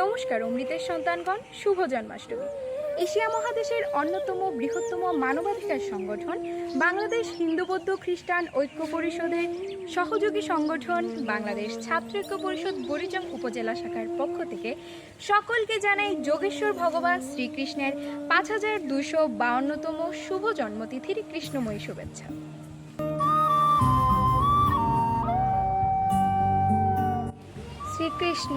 নমস্কার, অমৃতের সন্তানগণ, শুভ জন্মাষ্টমী। এশিয়া মহাদেশের অন্যতম বৃহত্তম মানবাধিকার সংগঠন, বাংলাদেশ হিন্দু বৌদ্ধ খ্রিস্টান ঐক্য পরিষদের সহযোগী সংগঠন, বাংলাদেশ ছাত্র ঐক্য পরিষদ বরিজম উপজেলা শাখার পক্ষ থেকে সকলকে জানাই যোগেশ্বর ভগবান শ্রীকৃষ্ণের পাঁচ হাজার দুশো বাউন্নতম শুভ জন্মতিথির কৃষ্ণময়ী শুভেচ্ছা। শ্রীকৃষ্ণ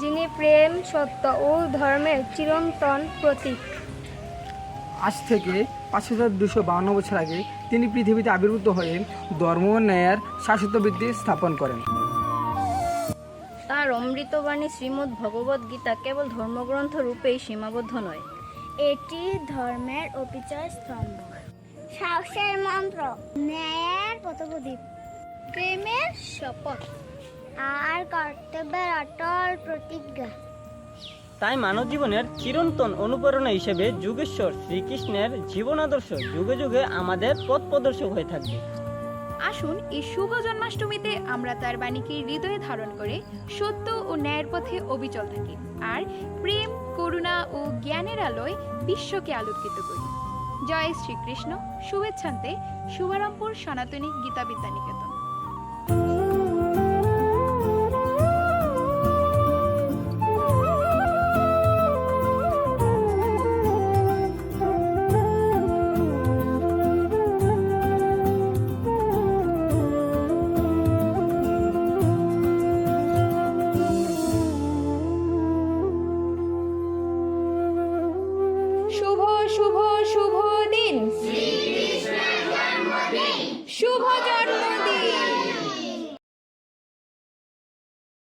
যিনি প্রেম সত্য ও ধর্মের চিরন্তন প্রতীক। আজ থেকে পাঁচ হাজার দুশো বাউন্ন বছর আগে তিনি পৃথিবীতে আবির্ভূত হয়ে ধর্ম ও ন্যায়ের শাশ্বতবৃত্তি স্থাপন করেন। তার অমৃতবাণী শ্রীমদ্ ভগবদ গীতা কেবল ধর্মগ্রন্থ রূপেই সীমাবদ্ধ নয় এটি ধর্মের অপিচয় স্তম্ভ। সাহসের মন্ত্র ন্যায়ের পথপ্রদীপ প্রেমের শপথ। কর্তব্যের অটল প্রতিজ্ঞা। তাই মানব জীবনের চিরন্তন অনুপ্রেরণা হিসেবে যুগেশ্বর শ্রীকৃষ্ণের জীবন আদর্শ যুগে যুগে আমাদের পথ প্রদর্শক হয়ে থাকবে। আসুন এই শুভ জন্মাষ্টমীতে আমরা তার বাণীকে হৃদয়ে ধারণ করে সত্য ও ন্যায়ের পথে অবিচল থাকি আর প্রেম করুণা ও জ্ঞানের আলোয় বিশ্বকে আলোকিত করি। জয় শ্রীকৃষ্ণ। শুভেচ্ছান্তে শুভারামপুর সনাতনী গীতা বিদ্যানিকেতন শুভ শুভ শুভ দিন।